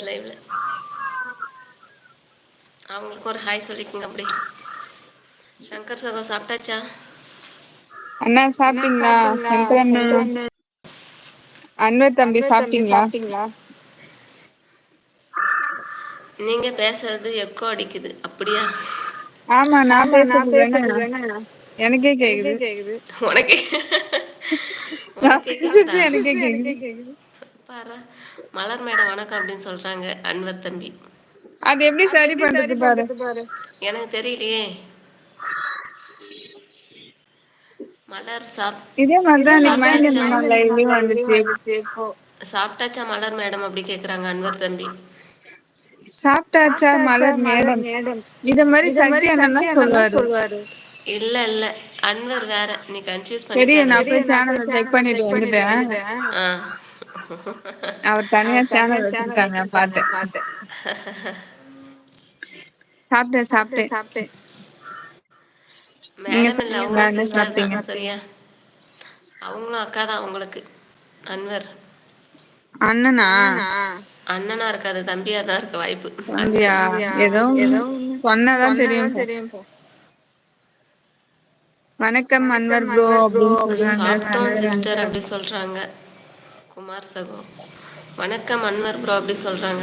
லைவ்ல அவங்களுக்கு ஒரு ஹாய் சொல்லிக்கங்க அப்டி சங்கர் சகோ சாப்ட்டாச்சா அண்ணா சாப்ட்டீங்களா சங்கர் அண்ணா அன்வர் தம்பி சாப்ட்டீங்களா நீங்க பேசுறது எக்கோ அடிக்குது. அப்டியா நா ஆமா நான் பேசுறதுதான எனக்கே கேக்குது. உனக்கே எனக்கே கேக்குது. மலர் மேடம் வணக்கம் அப்டின்னு சொல்றாங்க அன்வர் தம்பி. அது எப்டி சரி பண்றது பாரு. எனக்கு தெரிலயே மலர் இதே சாப்ட்டாச்சா மலர் மேடம் அப்டி கேக்குறாங்க அன்வர் தம்பி? சாப்ட்டாச்சா மலர் மேடம்? இத மாரி சக்தி அண்ணா தா சொல்லுவாரு இல்ல இல்ல. அன்வர் வேற. நீ கன்ஃபியூஸ் பண்ணிக்காத தெரியு நா போய் சேனல செக் பண்ணிட்டு வந்துட்டே அவர் தனியா சேனல் வச்சிருக்காங்க மேடம் இல்ல சாப்ட்டீங்களா அவுங்க என்ன சிஸ்டர் தா சாப்ட்டீங்க சரியா? அவுங்களு அக்கா தா உங்களுக்கு அன்வர். அண்ணனா? அண்ணனா? இருக்காது தம்பியா தா இருக்க வாய்ப்பு. தம்பியா? ஏதோ ஒன்னு சொன்னாதா தெரியு இப்போ வணக்கம் அன்வர் ப்ரோ அப்டின்னு சாப்ட்டோ சிஸ்டர் அப்டி சொல்றாங்க. குமார் சகோ. வணக்கம் அன்வர் ப்ரோ அப்டி சொல்றாங்க.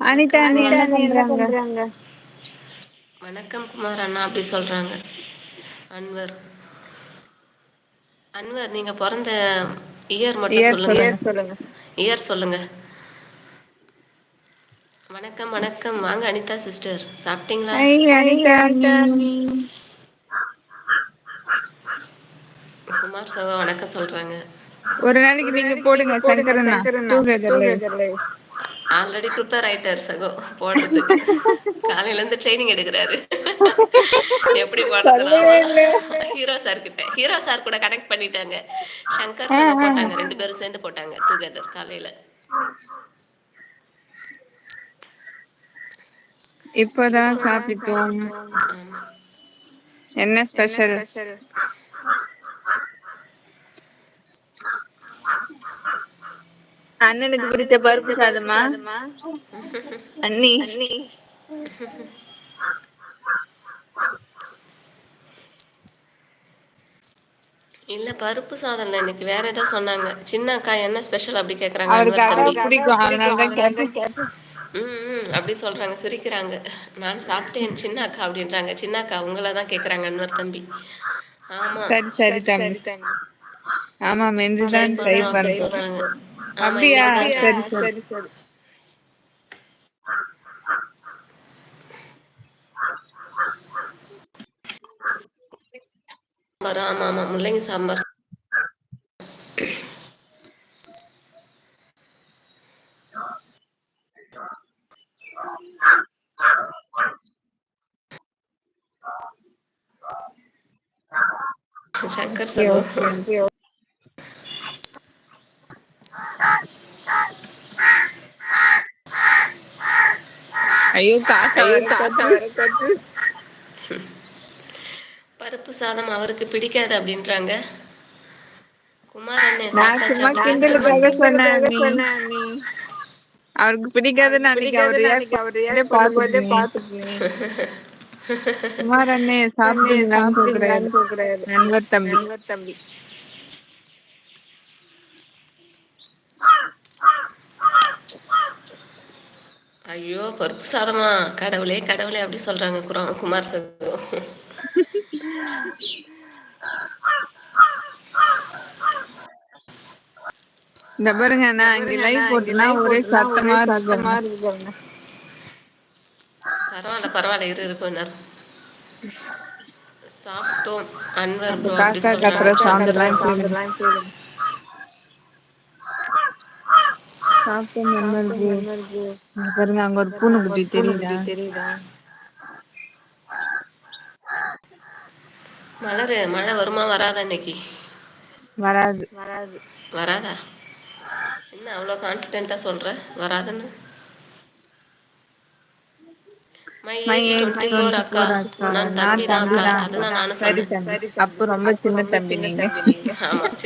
வணக்கம் அனிதா குமார் அண்ணா அப்டி சொல்றாங்க. அன்வர். அன்வர் நீங்க பொறந்த இயர் மட்டு சொல்லுங்க. இயர் சொல்லுங்க. வணக்கம் வணக்கம். வாங்க அனிதா சிஸ்டர். சாப்ட்டீங்களா வணக்கம் சொல்றாங்க. ஒரு நாளைக்கு நீங்க போடுங்க சங்கர் அண்ணா டுகெதர் லைவ் ஆல்ரெடி ப்ரிப்பேர் ஆயிட்டாரு சகோ போடுறதுக்கு. காலையில இருந்து ட்ரைனிங் எடுக்குறாரு. ஆமா இல்ல. ஹீரோ சார் கிட்ட. ஹீரோ சார் கூட கனெக்ட் பண்ணிட்டாங்க. சங்கர் ஆ போட்டாங்க ரெண்டு பேரு சேந்து போட்டாங்க டுகெதர் காலையில. இப்பதா இப்போதா சாப்பிட்டோம். என்ன ஸ்பெஷல் அண்ணனுக்கு பிடிச்ச பருப்பு சாதமா? அண்ணி. இல்ல பருப்பு சாதோ இல்ல இன்னைக்கு வேற ஏதோ சொன்னாங்க. சின்ன அக்கா என்ன ஸ்பெஷல் அப்டி கேக்குறாங்க? ம் அப்டி சொல்றாங்க. சிரிக்கிறாங்க. நான் சாப்ட்டேன் சின்ன அக்கா அப்டின்றாங்க சின்ன அக்கா உங்கள தா கேக்குறாங்க அன்வர் தம்பி. ஆமா. சரி சரி தம்பி. ட்ரை இன்றுதான் பண்றோ அப்டி பண்றோம் சொல்றாங்க ஆமா அப்டியா இன்னைக்கு தா சரி சரி சரி சாம்பார் ஆமா ஆமா முள்ளங்கி சாம்பார் சங்கர் ஓகே ஐயோ காக்கா பருப்பு சாதம் அவருக்கு பிடிக்காது அண்ணி அவருக்கு பிடிக்காதுன்னு அன்னைக்கு அவர் ரியாக்ட் அன்னைக்கு அவர் பண்ணும்போதே ரியாக்ட் பண்ணும் போதே பாத்துட்டே பாத்துட்டே குமார் அண்ணே சாப்ட்டீங்களான்னு கேக்குறாரு அன்வர் தம்பி. அன்வர் தம்பி. ஐயோ பருப்பு சாதமா? கடவுளே கடவுளே அப்டி சொல்றாங்க குர குமார் சகோ இந்த பாருங்க நா இந்த இங்க பாருங்க லைவ் போட்டனா லைவ் ஒரே போட்டனா ஒரே சத்தமா இருக்கு சத்தமா இருக்கு பாருங்க. பரவால்ல பரவால்ல இரு இரு கொஞ்ச நேரோ சாப்ட்டோம் அன்வர் காக்கா கத்துற சவுண்ட் எல்லா சங்கர் கேளுங்க. ப்ரோ இங்க பாருங்க அங்க ஒரு பூன குட்டி தெரியுதா? தெரியுதா? மலரு மழ வருமா வராதா இன்னைக்கி? வராது. வராது. வராதா? என்ன அவ்ளோ கான்ஃபிடென்ட்டா சொல்ற? வராதுன்னு? அப்ப ரொம்ப சின்ன தம்பி நீங்க. ஆமா.